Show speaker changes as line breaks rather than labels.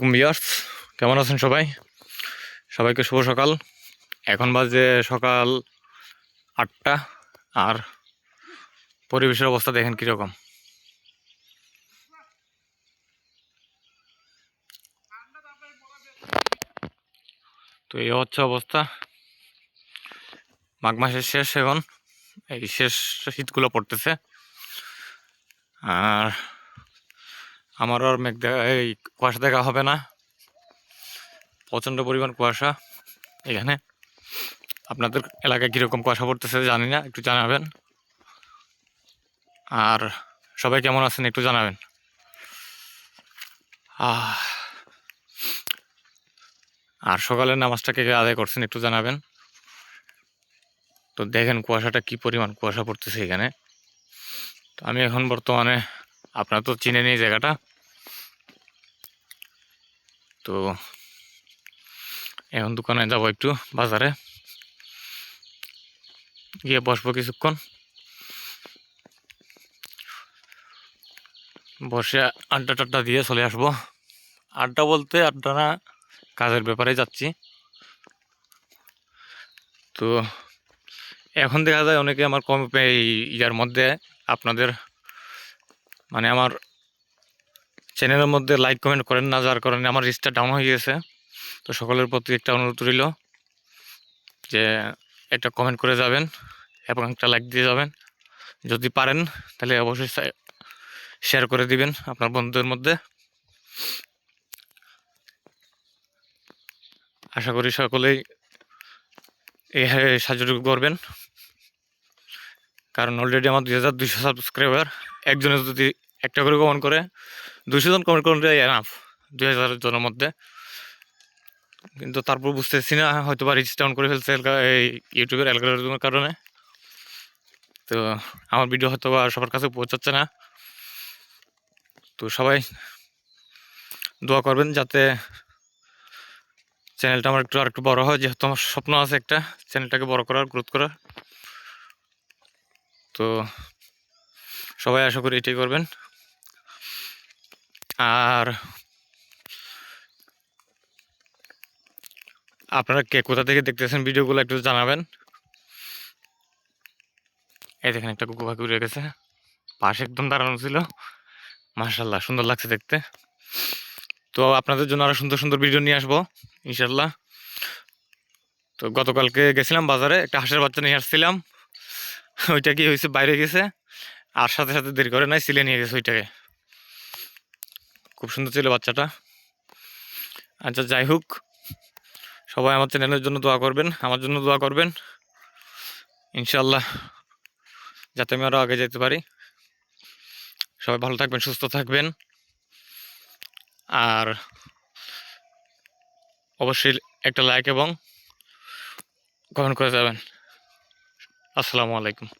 আলাইকুম বিয়ার্স কেমন আছেন সবাই? সবাইকে শুভ সকাল। এখন বাজে সকাল আটটা, আর পরিবেশের অবস্থা দেখেন কীরকম। তো এই হচ্ছে অবস্থা। মাঘ মাসের শেষ এখন, এই শেষ শীতগুলো পড়তেছে। আর আমার আর মেঘ এই কুয়াশা দেখা হবে না। প্রচণ্ড পরিমাণ কুয়াশা এখানে। আপনাদের এলাকায় কীরকম কুয়াশা পড়তেছে জানি না, একটু জানাবেন। আর সবাই কেমন আছেন একটু জানাবেন। আর সকালের নামাজটা কে কে আদায় করছেন একটু জানাবেন। তো দেখেন কুয়াশাটা কি পরিমাণ কুয়াশা পড়তেছে এখানে। তো আমি এখন বর্তমানে, আপনারা তো চিনে নেই জায়গাটা। তো এখন দোকানে যাব একটু বাজারে। গিয়ে বসবো কিছুক্ষণ। বসে আড্ডা টাড্ডা দিয়ে চলে আসব। আড্ডা বলতে আড্ডা না, কাজের ব্যাপারে যাচ্ছি। তো এখন দেখা যায় অনেকে আমার কম এই ইয়ার মধ্যে আপনাদের মানে আমার চ্যানেলের মধ্যে লাইক কমেন্ট করেন না, যার কারণে আমার রিচটা ডাউন হয়ে গেছে। তো সকলের প্রতি একটা অনুরোধ রইল যে একটা কমেন্ট করে যাবেন এবং একটা লাইক দিয়ে যাবেন। যদি পারেন, তাহলে অবশ্যই শেয়ার করে দিবেন আপনার বন্ধুদের মধ্যে। আশা করি সকলেই এই সাহায্যটুকু করবেন। কারণ অলরেডি আমার দুই হাজার দুইশো সাবস্ক্রাইবার একজনে যদি একটা করে কমেন্ট করে দুইশো জন কমেন্ট করলে এনাফ দুই হাজার জনের মধ্যে। কিন্তু তারপর বুঝতেছি না হয়তো বা রিচ ডাউন করে ফেলছে এই ইউটিউবের অ্যালগোরিদমের কারণে। তো আমার ভিডিও হয়তো বা সবার কাছে পৌঁছাচ্ছে না। তো সবাই দোয়া করবেন যাতে চ্যানেলটা আমার একটু আর একটু বড় হয়, যেহেতু আমার স্বপ্ন আছে একটা চ্যানেলটাকে বড় করার গ্রোথ করার। তো সবাই আশা করি এটাই করবেন। আর আপনারা কে কোথা থেকে দেখতেছেন ভিডিওগুলো একটু জানাবেন। এই দেখেন একটা কুকু পাখি উড়ে গেছে। পাশে একদম দাঁড়ানো ছিল। মার্শাল্লাহ সুন্দর লাগছে দেখতে। তো আপনাদের জন্য আরও সুন্দর সুন্দর ভিডিও নিয়ে আসব ইনশাল্লাহ তো গতকালকে গেছিলাম বাজারে, একটা হাঁসের বাচ্চা নিয়ে আসছিলাম। ওইটা কি হয়েছে, বাইরে গেছে। আর সাথে সাথে দেরি করে নাই, সিলে নিয়ে গেছে ওইটাকে। খুব সুন্দর ছিল বাচ্চাটা। আচ্ছা যাই হোক, সবাই আমার চ্যানেলের জন্য দোয়া করবেন, আমার জন্য দোয়া করবেন। ইনশাল্লাহ যাতে আমি আরও আগে যেতে পারি। সবাই ভালো থাকবেন, সুস্থ থাকবেন। আর অবশ্যই একটা লাইক এবং কমেন্ট করে যাবেন। আসসালামু আলাইকুম।